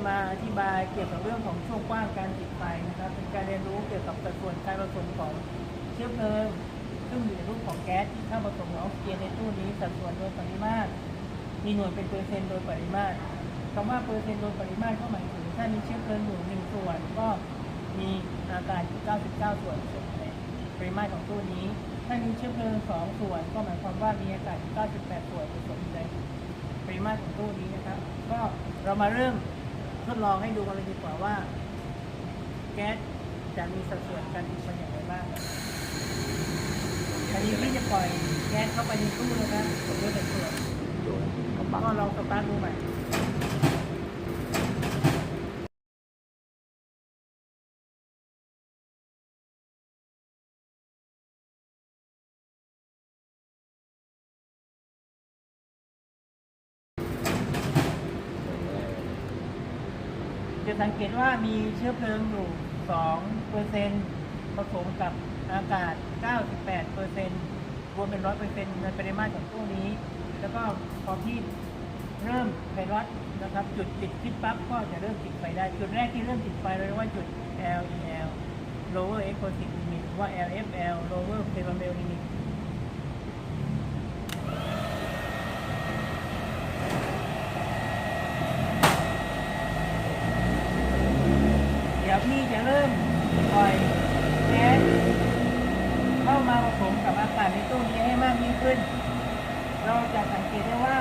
จะมาอธิบายเกี่ยวกับเรื่องของช่วงกว้างการติดไฟนะครับเป็นการเรียนรู้เกี่ยวกับสัดส่วนการผสมของเชื้อเพลิงซึ่งอยู่ในรูปของแก๊สที่เข้าผสมกับออกซิเจนในตู้นี้สัดส่วนโดยปริมาตร มีหน่วยเป็นเปอร์เซ็นต์โดยปริมาตรคำว่าเปอร์เซ็นต์โดยปริมาตรก็หมายถึงถ้ามีเชื้อเพลิงอยู่หนึ่งส่วนก็มีอากาศอยู่99 ส่วนในปริมาตรของตู้นี้ ถ้ามีเชื้อเพลิงสองส่วน ก็หมายความว่ามีอากาศอยู่98 ส่วนผสมในปริมาตรของตู้นี้นะครับ ก็เรามาเริ่ม ทดลองให้ดูกันเลยดีกว่าว่า แก๊สจะมีสัดส่วนการติดเป็นอย่างไรบ้างอันนี้พี่จะปล่อยแก๊สเข้าไปในตู้เลยนะผมด้วยแต่ส่วนโดนกระปักก็ลองสตาร์ทดูใหม่ จะสังเกตว่ามีเชื้อเพลิงอยู่ 2 เปอร์เซ็นต์ผสมกับอากาศ 98 เปอร์เซ็นต์รวมเป็น 100 เปอร์เซ็นต์ในปริมาตรของตู้นี้ แล้วก็พอที่เริ่มไพรอตนะครับ จุดติดขึ้นปั๊บก็จะเริ่มติดไฟได้ จุดแรกที่เริ่มติดไฟเราเรียกว่าจุด LEL lower explosive limit หรือว่า LFL lower flammable limit ที่จะเริ่มปล่อยแก๊สเข้ามาผสมกับอากาศในตู้นี้ให้มากยิ่งขึ้น เราจะสังเกตได้ว่า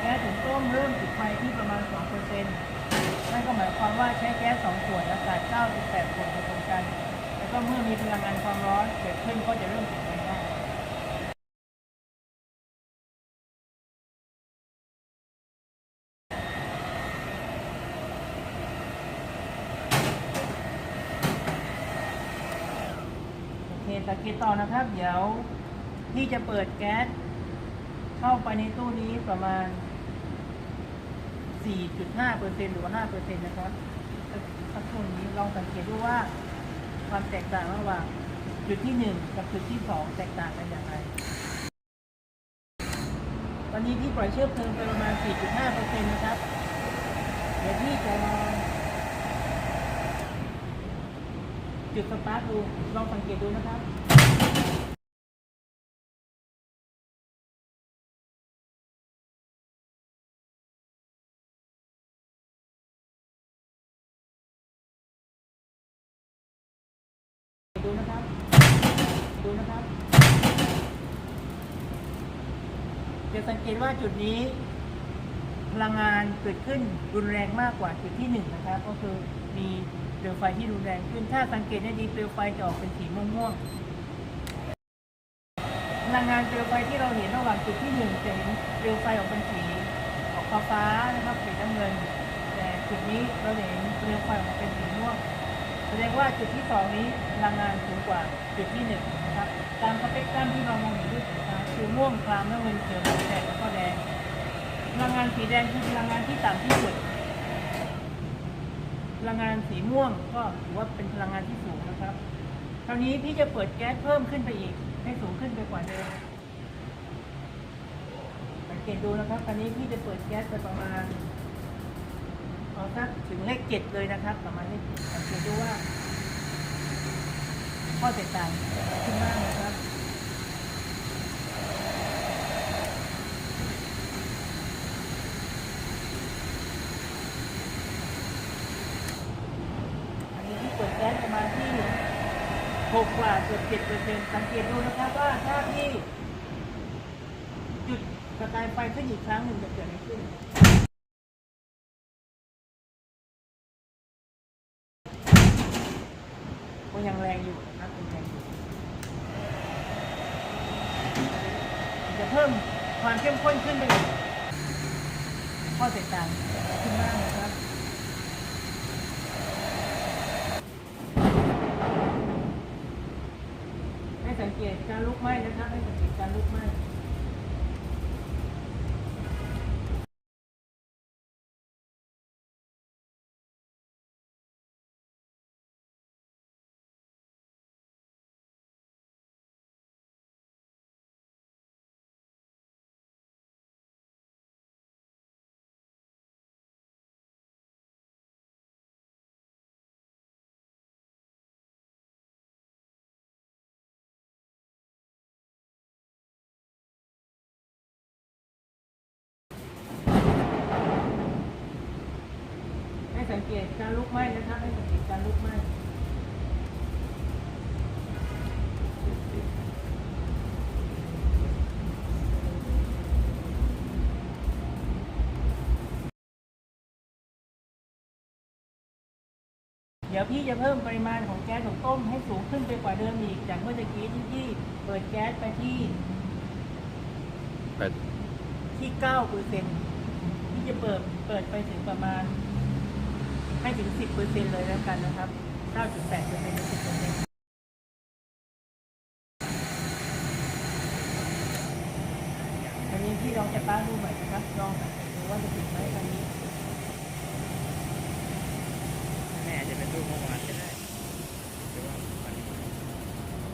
แก๊สถุงต้มเริ่มติดไฟที่ประมาณ 2%นั่นก็หมายความว่าใช้แก๊ส2ส่วนอากาศ 98ส่วนผสมกัน แล้วก็เมื่อมีพลังงานความร้อนเกิดขึ้นก็จะเริ่มติดไฟได้ โอเค สังเกตต่อนะครับ เดี๋ยวพี่จะเปิดแก๊สเข้าไปในตู้นี้ประมาณ 4.5%หรือว่า5%นะครับสักช่วงนี้ลองสังเกตดูว่าความแตกต่างระหว่างจุดที่ 1 กับจุดที่ 2 แตกต่างกันอย่างไร ตอนนี้พี่ปล่อยเชื้อเพลิงไปประมาณ 4.5%นะครับ เดี๋ยวพี่จะลองจุดสตาร์ทดู ลองสังเกตดูนะครับ ดูนะครับ ดูนะครับ จะสังเกตว่าจุดนี้ พลังงานเกิดขึ้นรุนแรงมากกว่าจุดที่หนึ่งนะครับ ก็คือมีเปลวไฟที่รุนแรงขึ้น ถ้าสังเกตให้ดีเปลวไฟจะออกเป็นสีม่วงๆ พลังงานเปลวไฟที่เราเห็นระหว่างจุดที่หนึ่งจะเห็นเปลวไฟออกเป็นสีออกฟ้าๆนะครับสีน้ำเงิน แต่จุดนี้เราเห็นเปลวไฟออกมาเป็นสีม่วง แสดงว่าจุดที่สองนี้พลังงานสูงกว่าจุดที่หนึ่งนะครับตามสเปกตรัมที่เรามองเห็นด้วยสายตาคือม่วงคลามน้ำเงินเขียวแดงแล้วก็แดง พลังงานสีแดงคือพลังงานที่ต่ำที่สุด พลังงานสีม่วงก็ถือว่าเป็นพลังงานที่สูงนะครับ คราวนี้พี่จะเปิดแก๊สเพิ่มขึ้นไปอีก ให้สูงขึ้นไปกว่าเดิมสังเกตดูนะครับคราวนี้พี่จะเปิดแก๊สไปประมาณ เอาสักถึงเลขเจ็ดเลยนะครับ ประมาณเลขเจ็ดสังเกตดูว่า ข้อแตกต่างขึ้นมากนะครับอันนี้ที่เปิดแก๊สประมาณที่หกกว่าเกือบเจ็ดเปอร์เซ็นต์สังเกตดูนะครับว่าถ้าที่จุดประกายไฟขึ้นอีกครั้งหนึ่งจะเกิดอะไรขึ้น ก็ยังแรงอยู่นะครับยังแรงอยู่จะ เพิ่มความเข้มข้นขึ้นไปอีกข้อแตกต่างขึ้นมากนะครับให้สังเกตการลุกไหม้นะครับให้สังเกตการลุกไหม้ เกตการลุกไหม้นะครับให้สังเกตการลุกไหม้เดี๋ยวพี่จะเพิ่มปริมาณของแก๊สของต้มให้สูงขึ้นไปกว่าเดิมอีก จากเมื่อตะกี้ที่พี่เปิดแก๊สไปที่แต่ที่เก้าเปอร์เซ็นที่จะเปิดเปิดไปถึงประมาณ ให้ถึงสิบเปอร์เซ็นเลยแล้วกันนะครับเก้าจุดแปดเปอร์เซ็นต์สิบเปอร์เซ็นต์อันนี้พี่ลองจะป้าดูใหม่นะครับ ลองดูว่าจะติดไหมอันนี้แม่อาจจะเป็นรูปเมื่อวานก็ได้หรือว่าวันนี้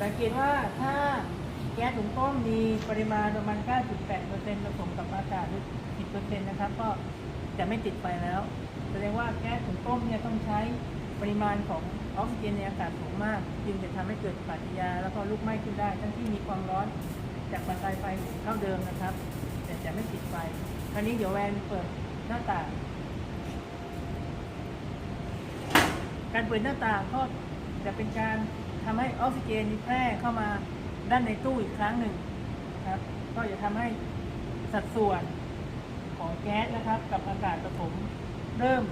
สังเกตว่าถ้าแก๊สถุงต้มมีปริมาณประมาณ 9.8%ผสมกับอากาศหรือ10%นะครับ ก็จะไม่ติดไฟแล้ว แสดงว่าแก๊สถุงต้มเนี่ยต้องใช้ปริมาณของออกซิเจนในอากาศสูงมาก จึงจะทำให้เกิดปฏิกิริยา แล้วก็ลุกไหม้ขึ้นได้ ทั้งที่มีความร้อนจากประกายไฟเท่าเดิมนะครับ แต่จะไม่ติดไฟคราวนี้เดี๋ยวแวนเปิดหน้าต่าง การเปิดหน้าต่างก็จะเป็นการทำให้ออกซิเจนแพร่เข้ามาด้านในตู้อีกครั้งหนึ่งนะครับ ก็จะทำให้สัดส่วนของแก๊สนะครับ กับอากาศผสม เริ่ม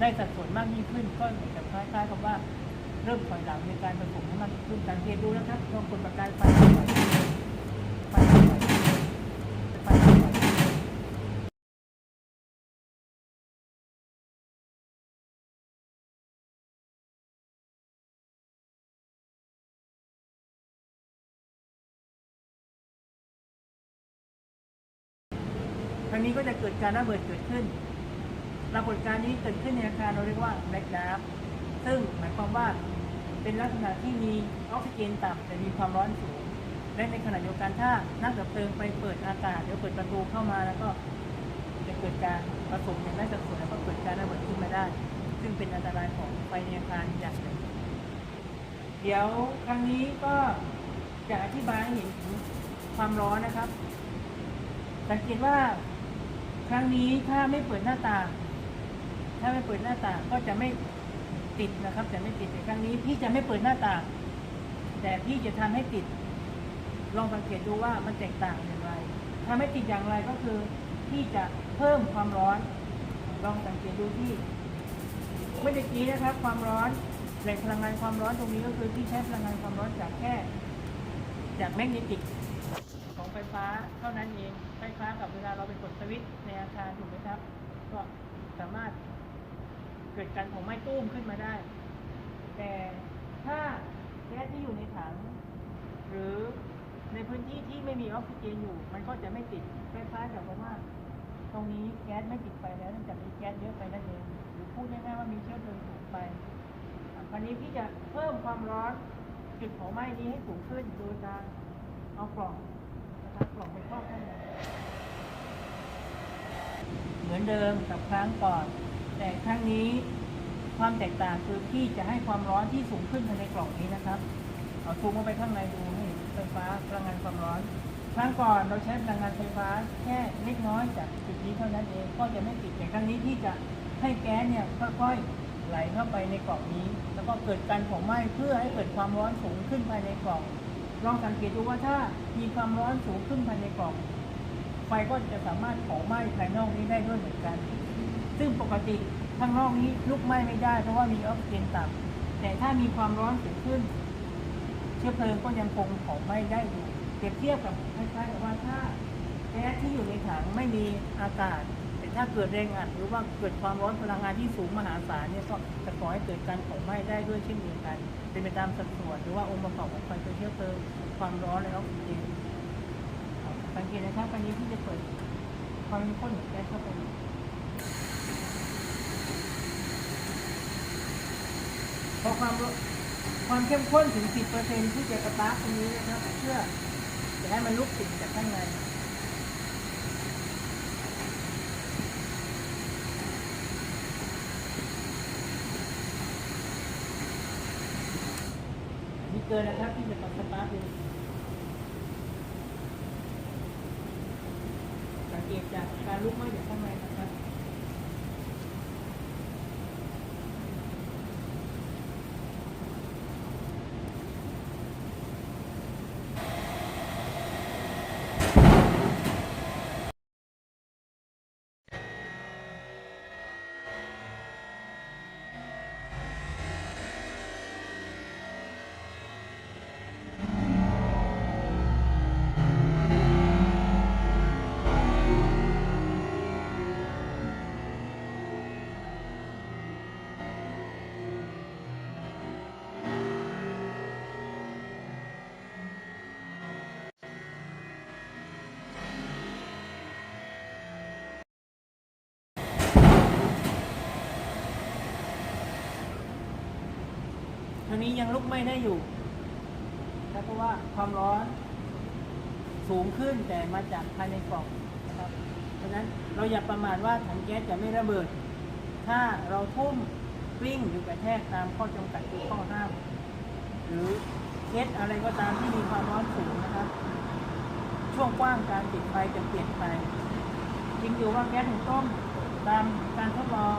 ได้สัดส่วนมากยิ่งขึ้น ก็เหมือนกับคล้ายๆกับว่าเริ่มถอยหลังในการผสมให้มากยิ่งขึ้นสังเกตดูนะครับลองกดประกายไฟไฟไฟไฟไฟทางนี้ก็จะเกิดการระเบิดเกิดขึ้น ปรากฏการณ์นี้เกิดขึ้นในอาคารเราเรียกว่าแบล็กดาร์ซึ่งหมายความว่าเป็นลักษณะที่มีออกซิเจนต่ำแต่มีความร้อนสูง และในขณะเดียวกันถ้านักดับเพลิงไปเปิดอากาศหรือเปิดประตูเข้ามาแล้วก็จะเกิดการผสมอย่างได้สัดส่วนแล้วก็เกิดการระเบิดขึ้นมาได้ ซึ่งเป็นอันตรายของไฟในอาคารอย่างหนึ่งเดี๋ยวครั้งนี้ก็จะอธิบายให้เห็นถึงความร้อนนะครับ สังเกตว่าครั้งนี้ถ้าไม่เปิดหน้าต่าง ถ้าไม่เปิดหน้าต่างก็จะไม่ติดนะครับ จะไม่ติดในครั้งนี้ พี่จะไม่เปิดหน้าต่าง แต่พี่จะทำให้ติด ลองสังเกตดูว่ามันแตกต่างอย่างไรทำให้ติดอย่างไรก็คือพี่จะเพิ่มความร้อน ลองสังเกตดูที่เมื่อกี้นะครับ ความร้อนแหล่งพลังงานความร้อนตรงนี้ก็คือที่ใช้พลังงานความร้อนจากแค่ จากแมกเนติกของไฟฟ้าเท่านั้นเอง ไฟฟ้ากับเวลาเราไปกดสวิตช์ในอาคารถูกไหมครับ ก็สามารถ กิดการเผาไหม้ตู้มขึ้นมาได้ แต่ถ้าแก๊สที่อยู่ในถัง หรือในพื้นที่ที่ไม่มีออกซิเจนอยู่ มันก็จะไม่ติดไฟฟ้ากับว่า ตรงนี้แก๊สไม่ติดไฟแล้วเนื่องจากมีแก๊สเยอะไปนั่นเองหรือพูดง่ายๆว่ามีเชื้อเพลิงสูงไปอะคราวนี้พี่จะเพิ่มความร้อนจุดเผาไหม้นี้ให้สูงขึ้นโดยการเอากล่องนะครับกล่องไปครอบข้างในเหมือนเดิมกับครั้งก่อน แต่ครั้งนี้ความแตกต่างคือพี่จะให้ความร้อนที่สูงขึ้นภายในกล่องนี้นะครับ เอาซูมเข้าไปข้างในดูให้ไฟฟ้าพลังงานความร้อน ครั้งก่อนเราใช้พลังงานไฟฟ้าแค่เล็กน้อยจากจุดนี้เท่านั้นเองก็จะไม่ติดแต่ครั้งนี้ที่จะให้แก๊สเนี่ยค่อยๆไหลเข้าไปในกล่องนี้ แล้วก็เกิดการเผาไหม้เพื่อให้เกิดความร้อนสูงขึ้นภายในกล่อง ลองสังเกตดูว่าถ้ามีความร้อนสูงขึ้นภายในกล่อง ไฟก็จะสามารถเผาไหม้ภายนอกนี้ได้ด้วยเหมือนกัน ซึ่งปกติข้างนอกนี้ลุกไหม้ไม่ได้ เพราะว่ามีออกซิเจนต่ำแต่ถ้ามีความร้อนสูงขึ้น เชื้อเพลิงก็ยังคงเผาไหม้ได้อยู่เปรียบเทียบกับคล้ายๆกับว่าถ้าแก๊สที่อยู่ในถังไม่มีอากาศ แต่ถ้าเกิดแรงอัดหรือว่าเกิดความร้อนพลังงานที่สูงมหาศาลเนี่ยก็จะก่อให้เกิดการเผาไหม้ได้ด้วยเช่นเดียวกัน เป็นไปตามสัดส่วนหรือว่าองค์ประกอบของไฟเชื้อเพลิงความร้อนและออกซิเจนครับสังเกตนะครับตอนนี้ที่จะเปิดความเข้มข้นของแก๊สเข้าไป พอความความเข้มข้นถึง 10%ที่จะกระตากตรงนี้นะครับเพื่อจะให้มันลุกติดจากข้างในนี่เกินนะครับที่จะตัดสตาร์ทดูสังเกตจากการลุกไหม้จากข้างในนะครับ ตัวนี้ยังลุกไม้ได้อยู่นะเพราะว่าความร้อนสูงขึ้นแต่มาจากภายในกล่องนะครับเพราะนั้นเราอย่าประมาทว่าถังแก๊สจะไม่ระเบิด ถ้าเราทุ่มกลิ้งหรือกระแทกตามข้อจำกัดหรือข้อห้าม หรือเคสอะไรก็ตามที่มีความร้อนสูงนะครับ ช่วงกว้างการติดไฟจะเปลี่ยนไปจริงอยู่ว่าแก๊สหุงต้มตามการทดลอง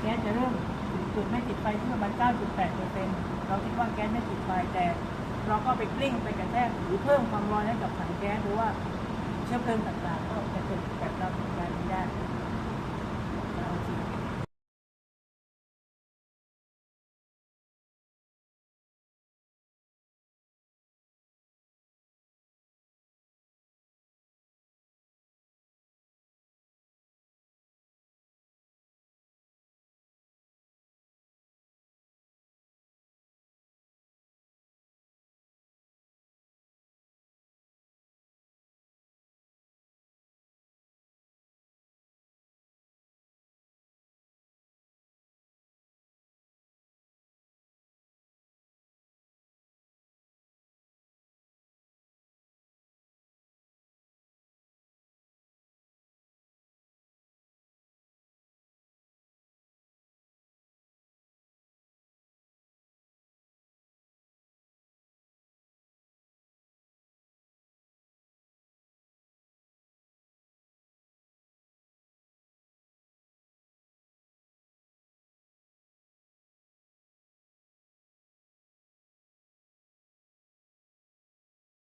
แก๊สจะเริ่ม จุดไม่ติดไฟที่ประมาณ 9.8เปอร์เซ็นต์เราคิดว่าแก๊สไม่ติดไฟแต่เราก็ไปกลิ้งไปกระแทกหรือเพิ่มความร้อนให้กับถังแก๊สหรือว่าเชื้อเพลิงต่างๆ ก็จะเกิดแบบเราทำงานนี้ได้